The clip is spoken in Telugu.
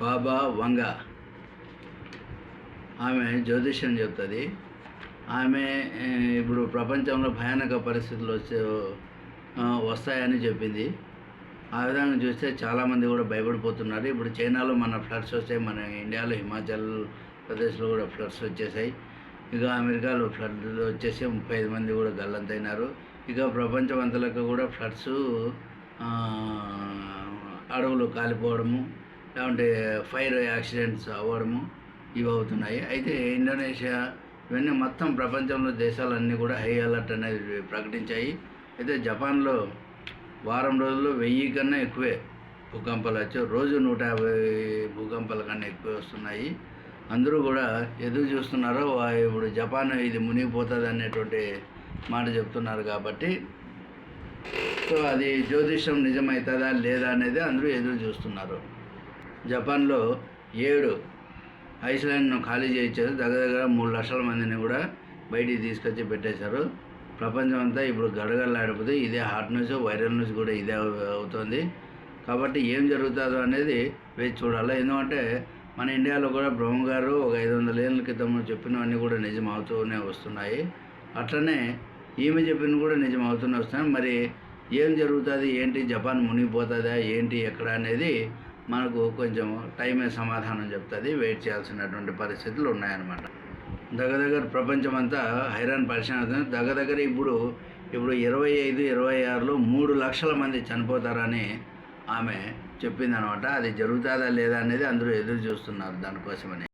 బాబా వంగ. ఆమె జ్యోతిష్యం చెప్తుంది. ఆమె ఇప్పుడు ప్రపంచంలో భయానక పరిస్థితులు వచ్చే వస్తాయని చెప్పింది. ఆ విధంగా చూస్తే చాలామంది కూడా భయపడిపోతున్నారు. ఇప్పుడు చైనాలో మన ఫ్లడ్స్ వచ్చాయి మన ఇండియాలో హిమాచల్ ప్రదేశ్లో కూడా ఫ్లడ్స్ వచ్చేసాయి. ఇక అమెరికాలో ఫ్లడ్ వచ్చేసి ముప్పై ఐదు మంది కూడా గల్లంతైనారు. ఇక ప్రపంచం అంతలకు కూడా ఫ్లడ్స్ అడవులు కాలిపోవడము లేకుంటే ఫైర్ యాక్సిడెంట్స్ అవ్వడము ఇవి అవుతున్నాయి. అయితే ఇండోనేషియా ఇవన్నీ మొత్తం ప్రపంచంలో దేశాలన్నీ కూడా హై అలర్ట్ అనేది ప్రకటించాయి. అయితే జపాన్లో వారం రోజుల్లో వెయ్యి కన్నా ఎక్కువే భూకంపాలు వచ్చాయి రోజు నూట యాభై భూకంపాల కన్నా ఎక్కువ వస్తున్నాయి. అందరూ కూడా ఎదురు చూస్తున్నారో. ఇప్పుడు జపాన్ ఇది మునిగిపోతుంది అనేటువంటి మాట చెప్తున్నారు కాబట్టి. సో అది జ్యోతిషం నిజమవుతుందా లేదా అనేది అందరూ ఎదురు చూస్తున్నారు. జపాన్లో ఏడు ఐస్లాండ్ను ఖాళీ చేయించారు దగ్గర దగ్గర మూడు లక్షల మందిని కూడా బయటికి తీసుకొచ్చి పెట్టేశారు. ప్రపంచం అంతా ఇప్పుడు గడగడలాడిపోతే ఇదే హాట్ న్యూస్ వైరల్ న్యూస్ కూడా ఇదే అవుతుంది. కాబట్టి ఏం జరుగుతుందో అనేది వేచి చూడాలి. ఎందుకంటే మన ఇండియాలో కూడా బ్రహ్మ గారు ఒక ఐదు వందల ఏళ్ళ క్రితం చెప్పినవన్నీ కూడా నిజం అవుతూనే వస్తున్నాయి. అట్లనే ఈమె చెప్పిన కూడా నిజం అవుతూనే వస్తున్నాయి. మరి ఏం జరుగుతుంది? ఏంటి? జపాన్ మునిగిపోతుందా? ఏంటి? ఎక్కడ? అనేది మనకు కొంచెం టైమే సమాధానం చెప్తుంది వెయిట్ చేయాల్సినటువంటి పరిస్థితులు ఉన్నాయన్నమాట. దగ్గర దగ్గర ప్రపంచం అంతా హైరాన్ పరిశ్రమ అవుతుంది దగ్గర దగ్గర ఇప్పుడు ఇప్పుడు ఇరవై ఐదు ఇరవై ఆరులో మూడు లక్షల మంది చనిపోతారని ఆమె చెప్పిందనమాట అది జరుగుతుందా లేదా అనేది అందరూ ఎదురు చూస్తున్నారు దానికోసమని.